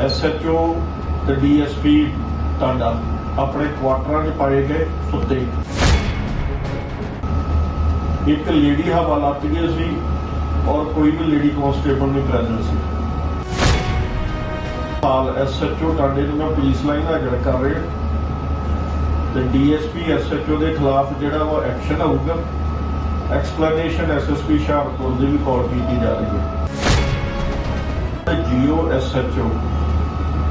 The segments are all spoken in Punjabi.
ਐਸਐਚਓ ਤੇ ਡੀਐਸਪੀ ਟਾਂਡਾ ਆਪਣੇ ਕੁਆਟਰਾਂ 'ਚ ਪਾਏ ਗਏ ਸੁੱਤੇ। ਇੱਕ ਲੇਡੀ ਹਵਾਲਾਤ ਗਈ ਸੀ ਔਰ ਕੋਈ ਵੀ ਲੇਡੀ ਕਾਂਸਟੇਬਲ ਨਹੀਂ ਪ੍ਰੈਜ਼ੈਂਟ ਸੀ। ਹਾਲ ਐਸਐਚਓ ਟਾਂਡੇ ਨੂੰ ਮੈਂ ਪੁਲਿਸ ਲਾਈਨ ਦਾ ਹਾਜ਼ਰ ਕਰ ਰਿਹਾ। ਤੇ ਡੀਐਸਪੀ ਐਸਐਚਓ ਦੇ ਖਿਲਾਫ ਜਿਹੜਾ ਉਹ ਐਕਸ਼ਨ ਹੋਊਗਾ ਐਕਸਪਲੇਨੇਸ਼ਨ ਐਸਐਸਪੀ ਸ਼ਾਹਪੁਰ ਦੀ ਵੀ ਕਾਲ ਕੀਤੀ ਜਾ ਰਹੀ ਹੈ। ਤੇ ਜੀਓ ਐਸਐਚਓ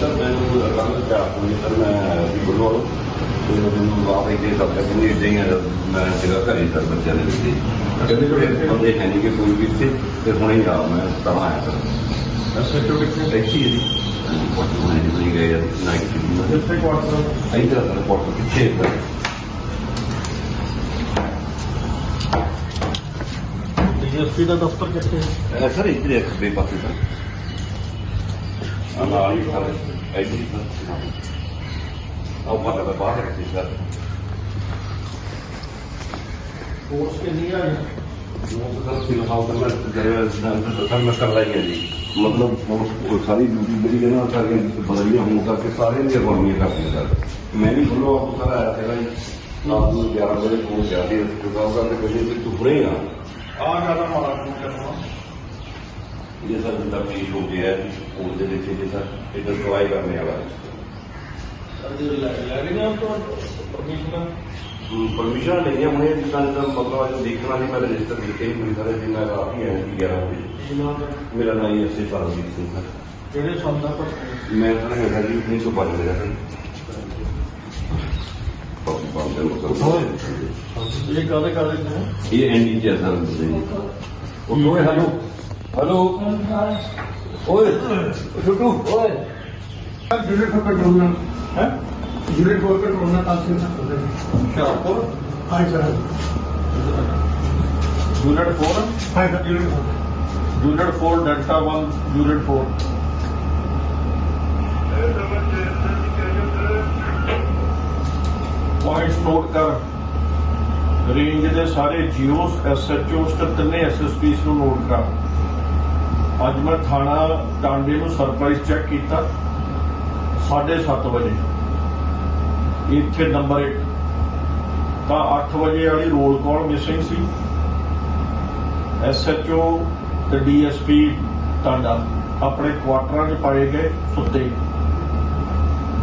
ਸਰ ਮੈਨੂੰ ਰੰਗ ਦਾ ਕੋਈ ਸਰ ਮੈਂ ਵੀ ਬੋਲੋ ਤੇ ਮੈਨੂੰ ਆਪ ਇੱਕ ਦੇ ਸਬਕ ਨਹੀਂ ਇਦਾਂ ਹੀ ਮੈਂ ਸੀਗਾ ਘਰੇ ਸਰ ਬੱਚਿਆਂ ਦੇ ਵਿੱਚ ਕਹਿੰਦੇ ਜਿਹੜੇ ਬੰਦੇ ਹੈ ਨਹੀਂ ਕਿ ਕੋਈ ਵੀ ਇੱਥੇ ਤੇ ਹੁਣੇ ਹੀ ਆ ਮੈਂ ਤਾਂ ਆਇਆ ਸਰ। ਐਸਐਚਓ ਕਿੱਥੇ? ਟੈਕਸੀ ਹੈ ਜੀ। ਪੋਰਟ ਹੁਣੇ ਨਹੀਂ ਗਏ ਆ ਨਾਈਟ ਦੀ ਕਿੱਥੇ ਕੁਆਟਰ ਇੱਧਰ ਸਰ ਪੋਰਟ ਪਿੱਛੇ ਸਰ। ਡੀਐਸਪੀ ਦਾ ਦਫ਼ਤਰ ਕਿੱਥੇ ਹੈ? ਸਰ ਇੱਕ ਬੇ ਪਾਸੇ ਸਰ। أنا أيضا في ذلك مطلب ساری ڈیوٹی میری ہے نا کہ بدلیا ہوں۔ کر کے سارے لیے بڑھنے سر میں بھی آپ سارا آیا تھا رات میں گیارہ بجے فون کیا تو ہی آ جانا یہ سر تفتیش ہو گیا ہے بولتے دیکھیں سر کرنے والا پرمیشن لے گیا انہیں جتنا مطلب دیکھنا نہیں میں رجسٹر لکھے جی ہی جی، گیارہ بجے۔ میرا نام یہ صرف سرجیت سنگھ ہے میں سر جی سو یہ یہ ہلو۔ چھٹو ڈھونڈنا ڈھونڈنا سر۔ اچھا، فور؟ ہاں sir four delta one unit four. Points note کر۔ رینج دے سارے جیوز ایس ایچ اوز کا تنے ایس ایس پیس نو نوٹ کر۔ ਅੱਜ ਮੈਂ ਥਾਣਾ ਟਾਂਡੇ ਨੂੰ ਸਰਪ੍ਰਾਈਜ਼ ਚੈੱਕ ਕੀਤਾ 7:30 ਵਜੇ। ਇੱਥੇ ਨੰਬਰ 1 ਤਾਂ 8 ਵਜੇ ਵਾਲੀ ਰੋਲ ਕਾਲ ਮਿਸਿੰਗ ਸੀ। ਐਸਐਚਓ ਤੇ ਡੀਐਸਪੀ ਟਾਂਡਾ ਆਪਣੇ ਕੁਆਟਰਾਂ 'ਚ ਪਾਏ ਗਏ ਸੁੱਤੇ।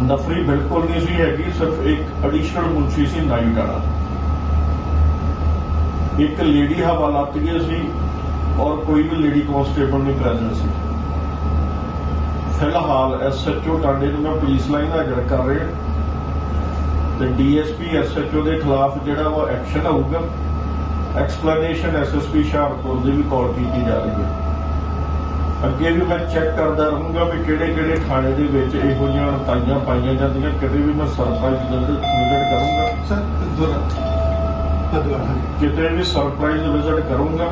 ਨਫਰੀ ਬਿਲਕੁਲ ਨਹੀਂ ਸੀ ਹੈਗੀ, ਸਿਰਫ ਇੱਕ ਐਡੀਸ਼ਨਲ ਮੁਨਸ਼ੀ ਸੀ ਨਾਈਟ ਵਾਲਾ। ਇੱਕ ਲੇਡੀ ਹਵਾਲਾਤ ਗਈ ਸੀ ਔਰ ਕੋਈ ਵੀ ਲੇਡੀ ਕਾਂਸਟੇਬਲ ਨਹੀਂ ਪ੍ਰੈਜ਼ੈਂਟ ਸੀ। ਫਿਲਹਾਲ ਐਸਐਚਓ ਟਾਂਡੇ ਨੂੰ ਮੈਂ ਪੁਲਿਸ ਲਾਈਨ ਦਾ ਅਗੜ ਕਰ ਰਿਹਾ। ਤੇ ਡੀਐਸਪੀ ਐਸਐਚਓ ਦੇ ਖਿਲਾਫ ਜਿਹੜਾ ਉਹ ਐਕਸ਼ਨ ਹੋਊਗਾ ਐਕਸਪਲੇਨੇਸ਼ਨ ਐਸਐਸਪੀ ਸ਼ਾਹਪੁਰ ਦੀ ਵੀ ਕਾਲ ਕੀਤੀ ਜਾ ਰਹੀ ਹੈ। ਅੱਗੇ ਵੀ ਮੈਂ ਚੈੱਕ ਕਰਦਾ ਰਹੂੰਗਾ ਵੀ ਕਿਹੜੇ ਕਿਹੜੇ ਥਾਣੇ ਦੇ ਵਿੱਚ ਇਹੋ ਜਿਹੀਆਂ ਤਾਈਆਂ ਪਾਈਆਂ ਜਾਂਦੀਆਂ ਕਿਤੇ ਵੀ ਮੈਂ ਸਰਪ੍ਰਾਈਜ਼ ਵਿਜ਼ਿਟ ਕਰੂੰਗਾ। ਸਰ ਦੁਰਾ ਕਿਤੇ ਵੀ ਸਰਪ੍ਰਾਈਜ਼ ਵਿਜ਼ਿਟ ਕਰੂੰਗਾ।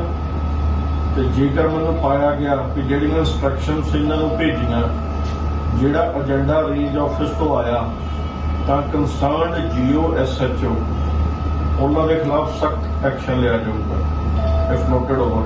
ਤੇ ਜੇਕਰ ਮੈਨੂੰ ਪਾਇਆ ਗਿਆ ਕਿ ਜਿਹੜੀਆਂ ਇਨਸਟਰਕਸ਼ਨ ਇਹਨਾਂ ਨੂੰ ਭੇਜੀਆਂ, ਜਿਹੜਾ ਏਜੰਡਾ ਰੇਂਜ ਆਫਿਸ ਤੋਂ ਆਇਆ, ਤਾਂ ਕੰਸਰਨਡ ਜੀਓ ਓ ਉਹਨਾਂ ਦੇ ਖਿਲਾਫ ਸਖਤ ਐਕਸ਼ਨ ਲਿਆ ਜਾਊਗਾ। If noted over